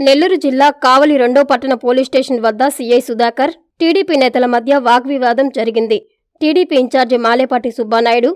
నెల్లూరు జిల్లా కావలి రెండో పట్టణ పోలీస్ స్టేషన్ వద్ద సీఐ సుధాకర్ టీడీపీ నేతల మధ్య వాగ్వివాదం జరిగింది. TDP incharge Malepati Subbanaidu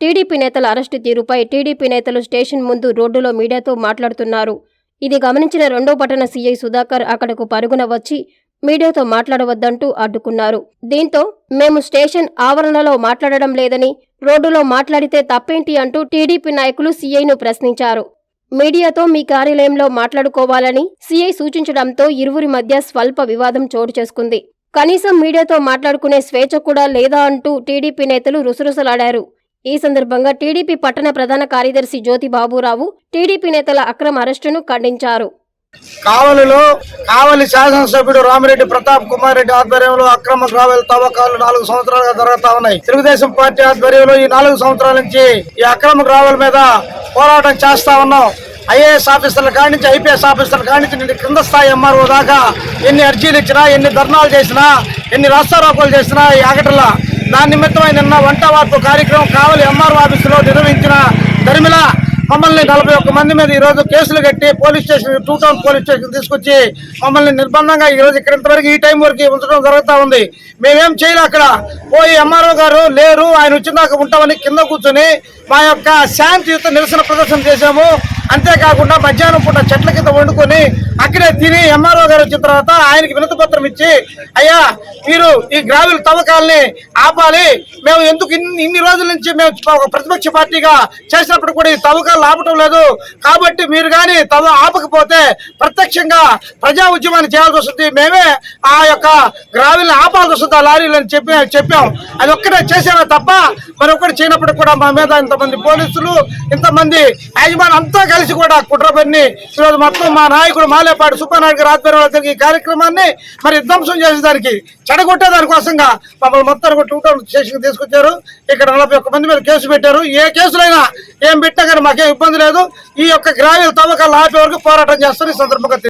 TDP నేతల అరెస్టు తీరుపై టీడీపీ నేతలు స్టేషన్ ముందు రోడ్డులో మీడియాతో మాట్లాడుతున్నారు. ఇది గమనించిన రెండో పట్టణ సీఐ సుధాకర్ అక్కడకు పరుగున వచ్చి మీడియాతో మాట్లాడవద్దంటూ అడ్డుకున్నారు. దీంతో మేము స్టేషన్ ఆవరణలో మాట్లాడడం లేదని రోడ్డులో మాట్లాడితే తప్పేంటి అంటూ టీడీపీ నాయకులు సీఐను ప్రశ్నించారు. మీడియాతో మీ కార్యాలయంలో మాట్లాడుకోవాలని సీఐ సూచించడంతో ఇరువురి మధ్య స్వల్ప వివాదం చోటు చేసుకుంది. కనీసం మీడియాతో మాట్లాడుకునే స్వేచ్ఛ కూడా లేదా అంటూ టీడీపీ నేతలు రుసరుసలాడారు. ఈ సందర్భంగా టీడీపీ పట్టణ ప్రధాన కార్యదర్శి జ్యోతి బాబురావు టీడీపీ నేతల అక్రమ అరెస్టును ఖండించారు. కావలిలో కావలి శాసనసభ్యుడు రామిరెడ్డి ప్రతాప్ కుమార్ రెడ్డి ఆధ్వర్యంలో అక్రమ గ్రావెల్ తవ్వకాలు నాలుగు సంవత్సరాలుగా జరుగుతా ఉన్నాయి. తెలుగుదేశం పార్టీ ఆధ్వర్యంలో ఈ నాలుగు సంవత్సరాల నుంచి ఈ అక్రమ గ్రావెల్ మీద పోరాటం చేస్తా ఉన్నాం. ఐఏఎస్ ఆఫీసర్ల కాడి నుంచి ఐపీఎస్ ఆఫీసర్ల కాడి నుంచి నేను క్రింద స్థాయి ఎంఆర్ఓ దాకా ఎన్ని అర్జీలు ఇచ్చినా ఎన్ని ధర్నాలు చేసినా ఎన్ని రాస్తారోకోలు చేసినా ఈ ఆగటల. దాని నిమిత్తమై నిన్న వంట వార్పు కార్యక్రమం కావలి ఎంఆర్ఓ ఆఫీసులో నిర్వహించిన దరిమిలా మమ్మల్ని నలభై ఒక్క మంది మీద ఈ రోజు కేసులు కట్టి police station two town police station తీసుకొచ్చి మమ్మల్ని నిర్బంధంగా ఈ రోజు ఇక్కడ ఇంతవరకు ఈ టైం వరకు ఉంచడం జరుగుతూ ఉంది. మేమేం చేయలే అక్కడ. పోయి ఎంఆర్ఓ గారు లేరు ఆయన వచ్చిన దాకా ఉంటామని కింద కూర్చొని మా యొక్క శాంతియుత నిరసన ప్రదర్శన చేశాము. అంతేకాకుండా మధ్యాహ్నం పూట చెట్ల కింద వండుకొని అక్కడే తిని ఎంఆర్ఓ గారు వచ్చిన తర్వాత ఆయనకి వినతి పత్రం ఇచ్చి అయ్యా మీరు ఈ గ్రావెల్ తవ్వకాలని ఆపాలి. మేము ఎందుకు ఇన్ని రోజుల నుంచి మేము ఒక ప్రతిపక్ష పార్టీగా చేసినప్పుడు కూడా ఈ తవ్వకాలు ఆపటం లేదు. కాబట్టి మీరు కానీ తవ్వ ఆపకపోతే ప్రత్యక్షంగా ప్రజా ఉద్యమాన్ని చేయాల్సి వస్తుంది. మేమే ఆ యొక్క గ్రావిల్ని ఆపాల్సి వస్తుంది ఆ లారీలని చెప్పి చెప్పాం. అది ఒక్కటే చేసామే తప్ప మరి ఒక్కటి చేయనప్పుడు కూడా మా మీద ఇంతమంది పోలీసులు ఇంతమంది యాజమాన్ అంతా కలిసి కూడా కుట్రపన్ని ఈరోజు మొత్తం మా నాయకుడు మాలేపాటి సుబ్బానాయుడు గారి ఆధ్వర్యంలో జరిగే కార్యక్రమాన్ని మరి ధ్వంసం చేసేదానికి చెడగొట్టే దానికోసంగా మమ్మల్ని మొత్తం కూడా టూ టౌన్ స్టేషన్ తీసుకొచ్చారు. ఇక్కడ నలభై ఒక్క మంది మీద కేసు పెట్టారు. ఏ కేసులైనా ఏం పెట్టా కానీ మాకేం ఇబ్బంది లేదు. ఈ యొక్క గ్రామీణ తవ్వకాలు ఆపే వరకు పోరాటం చేస్తారు ఈ సందర్భంగా